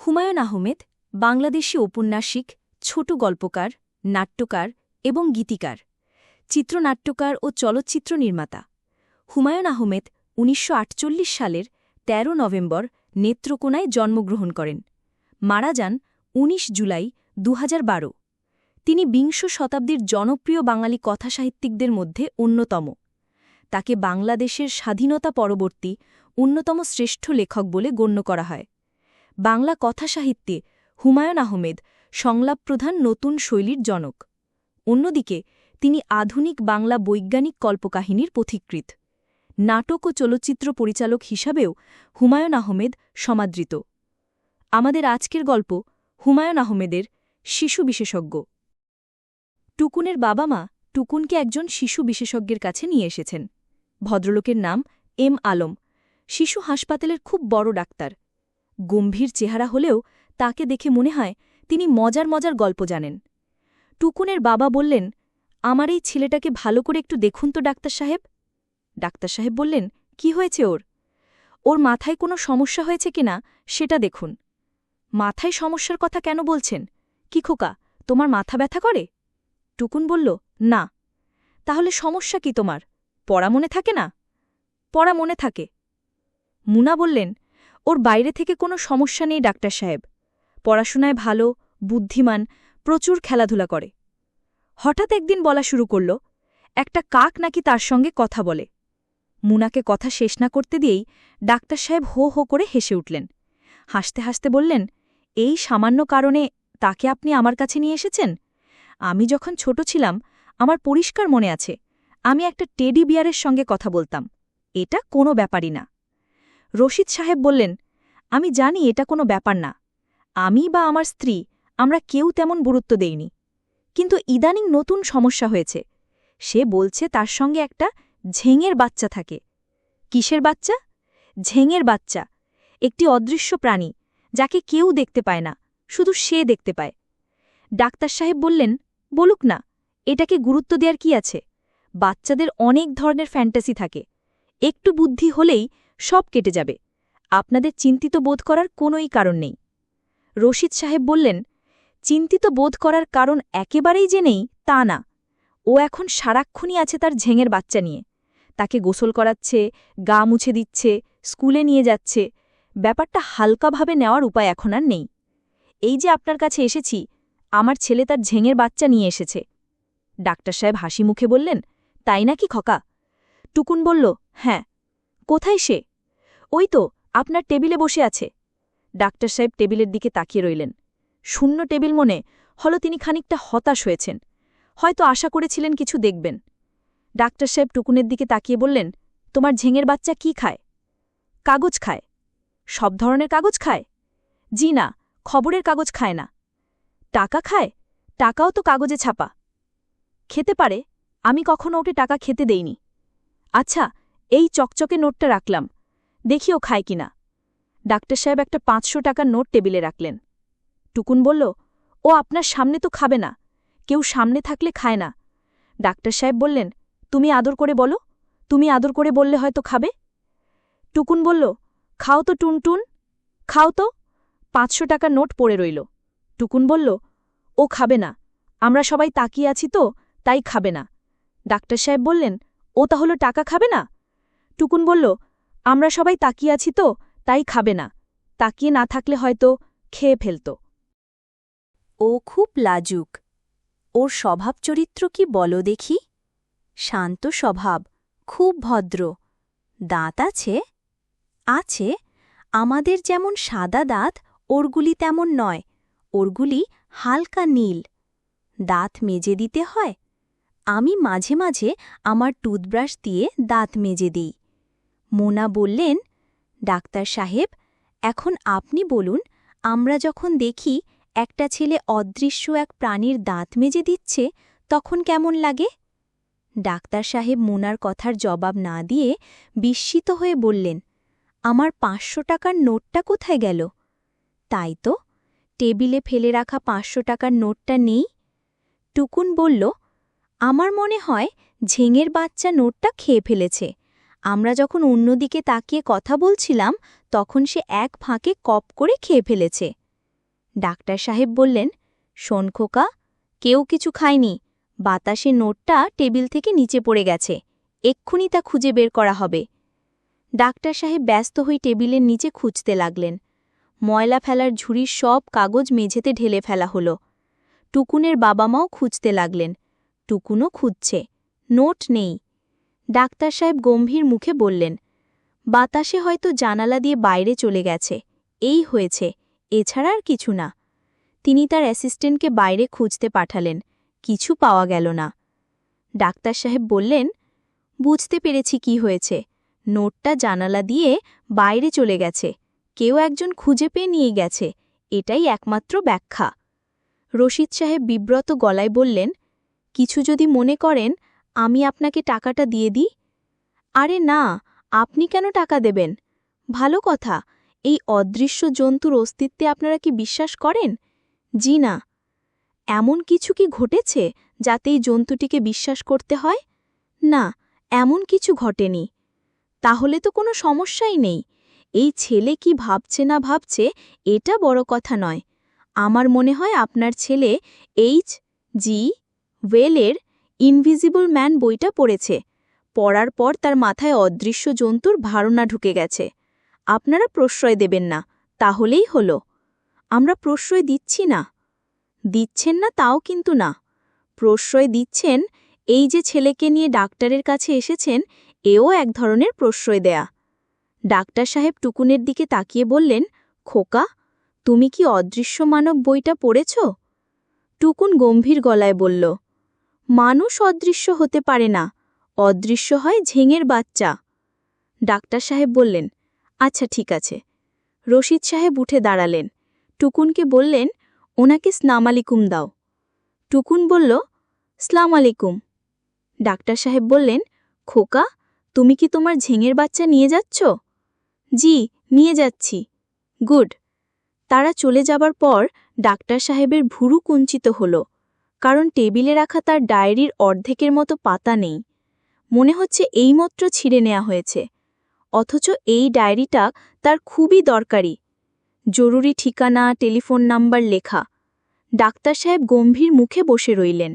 হুমায়ুন আহমেদ, বাংলাদেশি ঔপন্যাসিক, ছোট গল্পকার, নাট্যকার এবং গীতিকার, চিত্রনাট্যকার ও চলচ্চিত্র নির্মাতা। হুমায়ুন আহমেদ ১৯৪৮ সালের ১৩ নভেম্বর নেত্রকোনায় জন্মগ্রহণ করেন। মারা যান ১৯ জুলাই দু তিনি বিংশ শতাব্দীর জনপ্রিয় বাঙালি কথাসাহিত্যিকদের মধ্যে অন্যতম। তাকে বাংলাদেশের স্বাধীনতা পরবর্তী অন্যতম শ্রেষ্ঠ লেখক বলে গণ্য করা হয়। বাংলা কথাসাহিত্যে হুমায়ুন আহমেদ সংলাপপ্রধান নতুন শৈলীর জনক। অন্যদিকে, তিনি আধুনিক বাংলা বৈজ্ঞানিক কল্পকাহিনীর পথিকৃত নাটক ও চলচ্চিত্র পরিচালক হিসাবেও হুমায়ুন আহমেদ সমাদৃত। আমাদের আজকের গল্প হুমায়ুন আহমেদের শিশু বিশেষজ্ঞ। টুকুনের বাবা মা টুকুনকে একজন শিশু বিশেষজ্ঞের কাছে নিয়ে এসেছেন। ভদ্রলোকের নাম এম আলম। শিশু হাসপাতালের খুব বড় ডাক্তার। গম্ভীর চেহারা হলেও তাকে দেখে মনে হয় তিনি মজার মজার গল্প জানেন। টুকুনের বাবা বললেন, আমার এই ছেলেটাকে ভালো করে একটু দেখুন তো, ডাক্তার সাহেব। ডাক্তার সাহেব বললেন, কি হয়েছে ওর? ওর মাথায় কোনো সমস্যা হয়েছে কিনা সেটা দেখুন। মাথায় সমস্যার কথা কেন বলছেন? কি খোকা, তোমার মাথা ব্যথা করে? টুকুন বলল, না। তাহলে সমস্যা কি তোমার? পড়া মনে থাকে না? পড়া মনে থাকে। মুনা বললেন ওর বাইরে থেকে কোনো সমস্যা নেই, ডাক্তার সাহেব। পড়াশোনায় ভালো, বুদ্ধিমান, প্রচুর খেলাধুলা করে। হঠাৎ একদিন বলা শুরু করল, একটা কাক নাকি তার সঙ্গে কথা বলে। মুনাকে কথা শেষ না করতে দিয়েই ডাক্তার সাহেব হো হো করে হেসে উঠলেন। হাসতে হাসতে বললেন, এই সামান্য কারণে তাকে আপনি আমার কাছে নিয়ে এসেছেন? আমি যখন ছোট ছিলাম, আমার পরিষ্কার মনে আছে, আমি একটা টেডি বিয়ারের সঙ্গে কথা বলতাম। এটা কোনো ব্যাপারই না। রশিদ সাহেব বললেন, আমি জানি এটা কোনো ব্যাপার না। আমি বা আমার স্ত্রী, আমরা কেউ তেমন গুরুত্ব দেইনি। কিন্তু ইদানিং নতুন সমস্যা হয়েছে। সে বলছে তার সঙ্গে একটা ঝেঙের বাচ্চা থাকে। কিসের বাচ্চা? ঝেঙের বাচ্চা। একটি অদৃশ্য প্রাণী, যাকে কেউ দেখতে পায় না, শুধু সে দেখতে পায়। ডাক্তার সাহেব বললেন, বলুক না, এটাকে গুরুত্ব দেওয়ার কি আছে? বাচ্চাদের অনেক ধরনের ফ্যান্টাসি থাকে। একটু বুদ্ধি হলেই সব কেটে যাবে। আপনাদের চিন্তিত বোধ করার কোনোই কারণ নেই। রশিদ সাহেব বললেন, চিন্তিত বোধ করার কারণ একেবারেই যে নেই, তা না। ও এখন সারাক্ষণই আছে তার ঝেঙের বাচ্চা নিয়ে। তাকে গোসল করাচ্ছে, গা মুছে দিচ্ছে, স্কুলে নিয়ে যাচ্ছে। ব্যাপারটা হালকাভাবে নেওয়ার উপায় এখন আর নেই। এই যে আপনার কাছে এসেছি, আমার ছেলে তার ঝেঙের বাচ্চা নিয়ে এসেছে। ডাক্তার সাহেব হাসি মুখে বললেন, তাই নাকি খকা? টুকুন বলল হ্যাঁ। কোথায় সে? ওই তো, আপনার টেবিলে বসে আছে। ডাক্তার সাহেব টেবিলের দিকে তাকিয়ে রইলেন। শূন্য টেবিল মনে হল তিনি খানিকটা হতাশ হয়েছেন। হয়তো আশা করেছিলেন কিছু দেখবেন। ডাক্তার সাহেব টুকুনের দিকে তাকিয়ে বললেন, তোমার ঝেঙের বাচ্চা কি খায়? কাগজ খায়। সব ধরনের কাগজ খায়? জি না, খবরের কাগজ খায় না। টাকা খায়? টাকাও তো কাগজে ছাপা। খেতে পারে, আমি কখনো ওকে টাকা খেতে দেইনি। আচ্ছা এই চকচকে নোটটা রাখলাম। দেখিও খায় কিনা। ডাক্তার সাহেব একটা পাঁচশো টাকার নোট টেবিলে রাখলেন। টুকুন বলল, ও আপনার সামনে তো খাবে না, কেউ সামনে থাকলে খায় না। ডাক্তার সাহেব বললেন, তুমি আদর করে বলো, তুমি আদর করে বললে হয়তো খাবে? টুকুন বলল, খাও তো টুনটুন, খাও তো। পাঁচশো টাকার নোট পড়ে রইল। টুকুন বলল, ও খাবে না, আমরা সবাই তাকিয়ে আছি তো, তাই খাবে না। ডাক্তার সাহেব বললেন, ও তাহলে টাকা খাবে না? টুকুন বলল আমরা সবাই তাকিয়ে আছি তো, তাই খাবে না। তাকিয়ে না থাকলে হয়তো খেয়ে ফেলত। ও খুব লাজুক। ওর স্বভাব চরিত্র কি বলো দেখি? শান্ত স্বভাব, খুব ভদ্র। দাঁত আছে? আছে। আমাদের যেমন সাদা দাঁত, ওরগুলি তেমন নয়। ওরগুলি হালকা নীল। দাঁত মেজে দিতে হয়? আমি মাঝে মাঝে আমার টুথব্রাশ দিয়ে দাঁত মেজে দিই। মোনা বললেন, ডাক্তার সাহেব, এখন আপনি বলুন, আমরা যখন দেখি একটা ছেলে অদৃশ্য এক প্রাণীর দাঁত মেজে দিচ্ছে, তখন কেমন লাগে? ডাক্তার সাহেব মোনার কথার জবাব না দিয়ে বিস্মিত হয়ে বললেন, আমার পাঁচশো টাকার নোটটা কোথায় গেল? তাই তো, টেবিলে ফেলে রাখা পাঁচশো টাকার নোটটা নেই? টুকুন বলল, আমার মনে হয় ঝেঙের বাচ্চা নোটটা খেয়ে ফেলেছে। আমরা যখন অন্যদিকে তাকিয়ে কথা বলছিলাম, তখন সে এক ফাঁকে কপ করে খেয়ে ফেলেছে। ডাক্তার সাহেব বললেন, শোন খোকা, কেউ কিছু খায়নি। বাতাসে নোটটা টেবিল থেকে নিচে পড়ে গেছে। এক্ষুনি তা খুঁজে বের করা হবে। ডাক্তার সাহেব ব্যস্ত হয়ে টেবিলের নিচে খুঁজতে লাগলেন। ময়লা ফেলার ঝুড়ির সব কাগজ মেঝেতে ঢেলে ফেলা হলো। টুকুনের বাবা মাও খুঁজতে লাগলেন। টুকুনও খুঁজছে। নোট নেই। ডাক্তার সাহেব গম্ভীর মুখে বললেন, বাতাসে হয়তো জানালা দিয়ে বাইরে চলে গেছে, এই হয়েছে, এছাড়া আর কিছু না। তিনি তার অ্যাসিস্ট্যান্টকে বাইরে খুঁজতে পাঠালেন, কিছু পাওয়া গেল না। ডাক্তার সাহেব বললেন, বুঝতে পেরেছি কি হয়েছে, নোটটা জানালা দিয়ে বাইরে চলে গেছে, কেউ একজন খুঁজে পেয়ে নিয়ে গেছে, এটাই একমাত্র ব্যাখ্যা। রশিদ সাহেব বিব্রত গলায় বললেন, কিছু যদি মনে করেন আমি আপনাকে টাকাটা দিয়ে দিই? আরে না, আপনি কেন টাকা দেবেন? ভালো কথা, এই অদৃশ্য জন্তুর অস্তিত্বে আপনারা কি বিশ্বাস করেন? জি না। এমন কিছু কি ঘটেছে যাতে এই জন্তুটিকে বিশ্বাস করতে হয়? না, এমন কিছু ঘটেনি। তাহলে তো কোনো সমস্যাই নেই। এই ছেলে কি ভাবছে না ভাবছে, এটা বড় কথা নয়। আমার মনে হয় আপনার ছেলে এইচ জি ওয়েলের ইনভিজিবল ম্যান বইটা পড়েছে। পড়ার পর তার মাথায় অদৃশ্য জন্তুর ধারণা ঢুকে গেছে। আপনারা প্রশ্রয় দেবেন না, তাহলেই হলো। আমরা প্রশ্রয় দিচ্ছি না। দিচ্ছেন না তাও কিন্তু না। প্রশ্রয় দিচ্ছেন, এই যে ছেলেকে নিয়ে ডাক্তারের কাছে এসেছেন, এও এক ধরনের প্রশ্রয় দেয়া। ডাক্তার সাহেব টুকুনের দিকে তাকিয়ে বললেন, খোকা, তুমি কি অদৃশ্য মানব বইটা পড়েছ? টুকুন গম্ভীর গলায় বলল মানুষ অদৃশ্য হতে পারে না। অদৃশ্য হয় ঝেঙের বাচ্চা। ডাক্তার সাহেব বললেন আচ্ছা ঠিক আছে। রশিদ সাহেব উঠে দাঁড়ালেন। টুকুনকে বললেন, ওনাকে স্নাম আলিকুম দাও। টুকুন বলল, স্লাম আলিকুম ডাক্তার সাহেব বললেন, খোকা, তুমি কি তোমার ঝেঙের বাচ্চা নিয়ে যাচ্ছ? জি, নিয়ে যাচ্ছি। গুড। তারা চলে যাবার পর ডাক্তার সাহেবের ভুরু কুঞ্চিত হল। কারণ টেবিলে রাখা তার ডায়েরির অর্ধেকের মতো পাতা নেই। মনে হচ্ছে এইমাত্র ছিঁড়ে নেওয়া হয়েছে। অথচ এই ডায়েরিটা তার খুবই দরকারি। জরুরি ঠিকানা, টেলিফোন নাম্বার, লেখা। ডাক্তার সাহেব গম্ভীর মুখে বসে রইলেন।